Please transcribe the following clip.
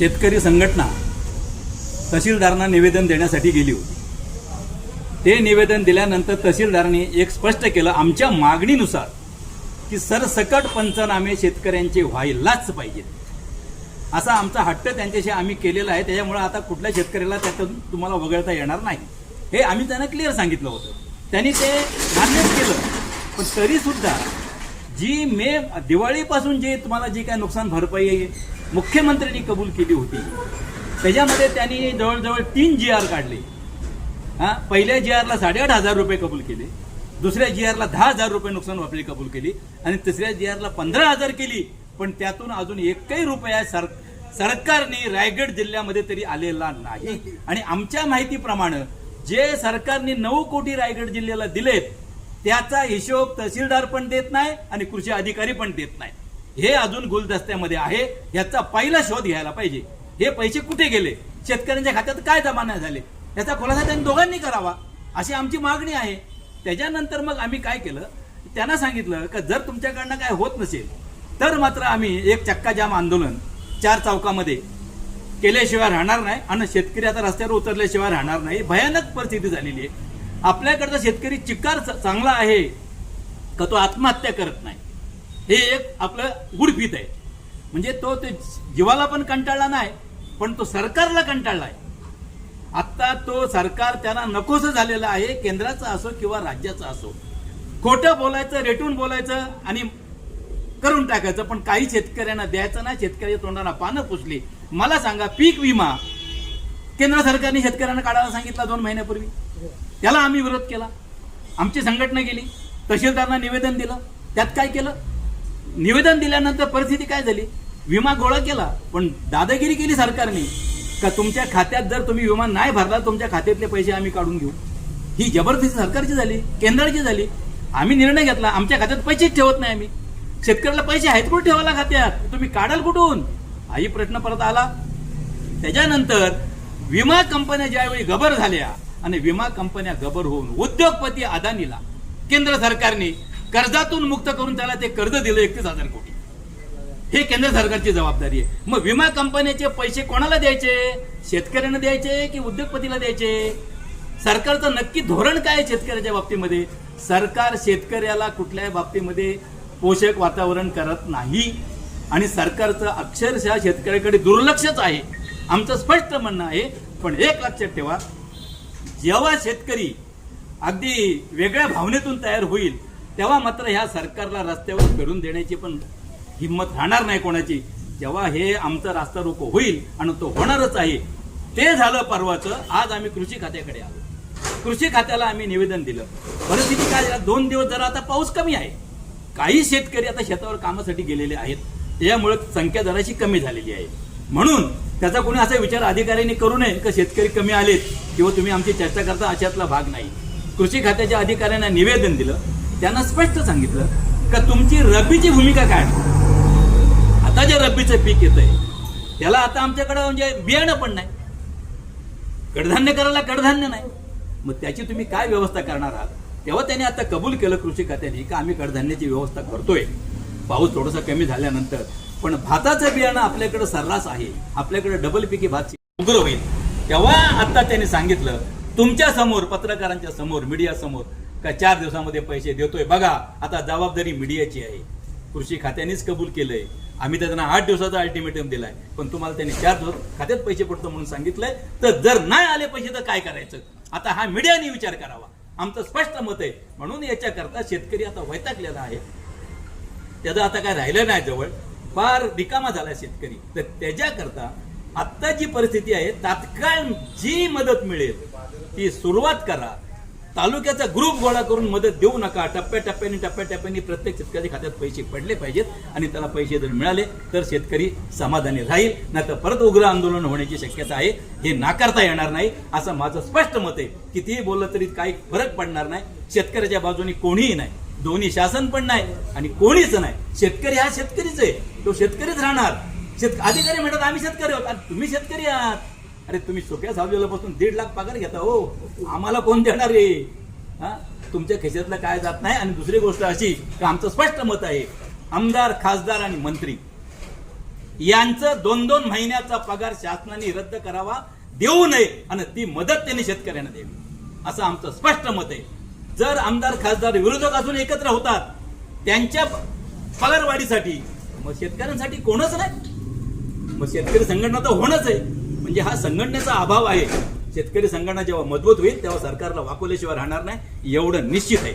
शेतकरी संघटना तहसीलदारांना निवेदन देण्यासाठी गेली होती. ते निवेदन दिल्यानंतर तहसीलदारांनी एक स्पष्ट केलं आमच्या मागणीनुसार की सरसकट पंचनामे शेतकऱ्यांचे व्हायलाच पाहिजेत. असा आमचा हट्ट त्यांच्याशी आम्ही केलेला आहे त्याच्यामुळे आता कुठल्या शेतकऱ्याला त्यातून तुम्हाला वगळता येणार नाही. हे आम्ही त्यांना क्लिअर सांगितलं होतं. त्यांनी ते मान्यच केलं. पण तरीसुद्धा जी मे दिवाळीपासून जे तुम्हाला जी काय नुकसान भरपाई मुख्यमंत्र्यांनी कबूल केली होती. त्याच्यामध्ये त्यांनी जवळजवळ तीन जी आर काढले. हा पहिल्या जी आरला साडेआठ हजार रुपये कबूल केले. दुसऱ्या जी आरला दहा हजार रुपये नुकसान भरपाई कबूल केली. आणि तिसऱ्या जी आरला पंधरा हजार केली. पण त्यातून अजून एकही रुपया सर सरकारने रायगड जिल्ह्यामध्ये तरी आलेला नाही. आणि आमच्या माहितीप्रमाणे जे सरकारने नऊ कोटी रायगड जिल्ह्याला दिलेत त्याचा हिशोब तहसीलदार पण देत नाही आणि कृषी अधिकारी पण देत नाही. हे अजून गुलदस्त्यामध्ये आहे याचा पहिला शोध घ्यायला पाहिजे. हे पैसे कुठे गेले? शेतकऱ्यांच्या खात्यात काय जमा झाले? याचा खुलासा त्यांनी दोघांनी करावा अशी आमची मागणी आहे. त्याच्यानंतर मग आम्ही काय केलं? त्यांना सांगितलं का जर तुमच्याकडनं काय होत नसेल तर मात्र आम्ही एक चक्का जाम आंदोलन चार चौकामध्ये केल्याशिवाय राहणार नाही आणि शेतकरी आता रस्त्यावर उतरल्याशिवाय राहणार नाही. भयानक परिस्थिती झालेली आहे. आपल्याकडचा शेतकरी चिकार चांगला आहे का तो आत्महत्या करत नाही? हे एक आपलं गुडफीत आहे. म्हणजे तो ते जीवाला पण कंटाळला नाही पण तो सरकारला कंटाळला आहे. आता तो सरकार त्यांना नकोस झालेला आहे केंद्राचा असो किंवा राज्याचा असो. खोटं बोलायचं रेटून बोलायचं आणि करून टाकायचं पण काही शेतकऱ्यांना द्यायचं नाही शेतकऱ्याच्या तोंडाला पानं पुसली. मला सांगा पीक विमा केंद्र सरकारने शेतकऱ्यांना काढायला सांगितला दोन महिन्यापूर्वी? त्याला आम्ही विरोध केला. आमची संघटना गेली तहसीलदारांना निवेदन दिलं. त्यात काय केलं? निवेदन दिल्यानंतर परिस्थिती काय झाली? विमा गोळा केला पण दादागिरी केली सरकारने. का तुमच्या खात्यात जर तुम्ही विमा नाही भरला तुमच्या खात्यातले पैसे आम्ही काढून घेऊ? ही जबरदस्ती सरकारची झाली केंद्राची झाली. आम्ही निर्णय घेतला आमच्या खात्यात पैसेच ठेवत नाही आम्ही. शेतकऱ्याला पैसे आहेत कुठे ठेवायला खात्यात? तुम्ही काढाल कुठून? हाही प्रश्न परत आला. त्याच्यानंतर विमा कंपन्या ज्यावेळी गबर झाल्या आणि विमा कंपन्या गबर होऊन उद्योगपती अदानीला केंद्र सरकारने कर्जातून मुक्त करून त्याला ते कर्ज दिलं एकतीस हजार कोटी. हे केंद्र सरकारची जबाबदारी आहे. मग विमा कंपन्याचे पैसे कोणाला द्यायचे? शेतकऱ्यांना द्यायचे की उद्योगपतीला द्यायचे? सरकारचं नक्की धोरण काय आहे शेतकऱ्याच्या बाबतीमध्ये? सरकार शेतकऱ्याला कुठल्याही बाबतीमध्ये पोषक वातावरण करत नाही. आणि सरकारचं अक्षरशः शेतकऱ्याकडे दुर्लक्षच आहे. आमचं स्पष्ट म्हणणं आहे पण एक लक्षात ठेवा जेव्हा शेतकरी अगदी वेगळ्या भावनेतून तयार होईल तेव्हा मात्र ह्या सरकारला रस्त्यावर फिरून देण्याची पण हिंमत राहणार नाही कोणाची. जेव्हा हे आमचं रास्ता रोको होईल आणि तो होणारच आहे ते झालं परवाचं. आज आम्ही कृषी खात्याकडे आलो. कृषी खात्याला आम्ही निवेदन दिलं. परिस्थिती काय झालं? दोन दिवस जरा आता पाऊस कमी आहे. काही शेतकरी आता शेतावर कामासाठी गेलेले आहेत. त्यामुळे संख्या जराशी कमी झालेली आहे. म्हणून त्याचा कोणी असा विचार अधिकाऱ्यांनी करू नये का शेतकरी कमी आलेत किंवा तुम्ही आमची चर्चा करता अशातला भाग नाही. कृषी खात्याच्या अधिकाऱ्यांना निवेदन दिलं. त्यांना स्पष्ट सांगितलं का तुमची रब्बीची भूमिका काय? आता जे रब्बीचं पीक येतंय त्याला आता आमच्याकडं म्हणजे बियाणं पण नाही. कडधान्य करायला कडधान्य नाही. मग त्याची तुम्ही काय व्यवस्था करणार आहात? तेव्हा त्यांनी आता कबूल केलं कृषी खात्याने का आम्ही कडधान्याची व्यवस्था करतोय. पाऊस थोडासा कमी झाल्यानंतर पण भाताचं बियाणं आपल्याकडे सर्रास आहे. आपल्याकडे डबल पिकी भात उग्र होईल. तेव्हा आता त्यांनी सांगितलं तुमच्यासमोर पत्रकारांच्या समोर मीडिया समोर का चार दिवसामध्ये पैसे देतोय. बघा आता जबाबदारी मीडियाची आहे. कृषी खात्यानेच कबूल केलंय. आम्ही त्यांना आठ दिवसाचा अल्टिमेटम दिलाय. पण तुम्हाला त्यांनी चार दिवस खात्यात पैसे पडतो म्हणून सांगितलंय. तर जर नाही आले पैसे तर काय करायचं? आता हा मीडियाने विचार करावा. आमचं स्पष्ट मत आहे. म्हणून याच्याकरता शेतकरी आता वैतागलेला आहे. त्याचं आता काय राहिलं नाही जवळ. फार रिकामा झाला शेतकरी. तर त्याच्याकरता आत्ता जी परिस्थिती आहे तात्काळ जी मदत मिळेल ती सुरुवात करा. तालुक्याचा ग्रुप गोळा करून मदत देऊ नका. टप्प्याटप्प्याने टप्प्याटप्प्याने प्रत्येक शेतकऱ्याच्या खात्यात पैसे पडले पाहिजेत आणि त्याला पैसे जर मिळाले तर शेतकरी समाधानी राहील. नाही तर परत उग्र आंदोलन होण्याची शक्यता आहे. हे नाकारता येणार नाही. असं माझं स्पष्ट मत आहे. कितीही बोललं तरी काही फरक पडणार नाही. शेतकऱ्याच्या बाजूने कोणीही नाही. दोन्ही शासन पण नाही आणि कोणीच नाही. शेतकरी हा शेतकरीच आहे. तो शेतकरीच राहणार. शेत अधिकारी म्हणतात आम्ही शेतकरी आहोत. आणि तुम्ही शेतकरी आहात. अरे तुम्ही सोप्या सावलीला बसून दीड लाख पगार घेता हो. आम्हाला कोण देणार आहे हा? तुमच्या खिशातलं काय जात नाही आणि दुसरी गोष्ट अशी की आमचं स्पष्ट मत आहे आमदार खासदार आणि मंत्री यांचं दोन दोन महिन्याचा पगार शासनाने रद्द करावा देऊ नये आणि ती मदत त्यांनी शेतकऱ्यांना द्यावी. असं आमचं स्पष्ट मत आहे. जर आमदार खासदार विरोधक असून एकत्र होतात त्यांच्या पगारवाढीसाठी मग शेतकऱ्यांसाठी कोणच नाही. मग शेतकरी संघटना तर होणच आहे. म्हणजे हा संघटनेचा अभाव आहे. शेतकरी संघटना जेव्हा मजबूत होईल तेव्हा सरकारला वाकवल्याशिवाय राहणार नाही एवढं निश्चित आहे.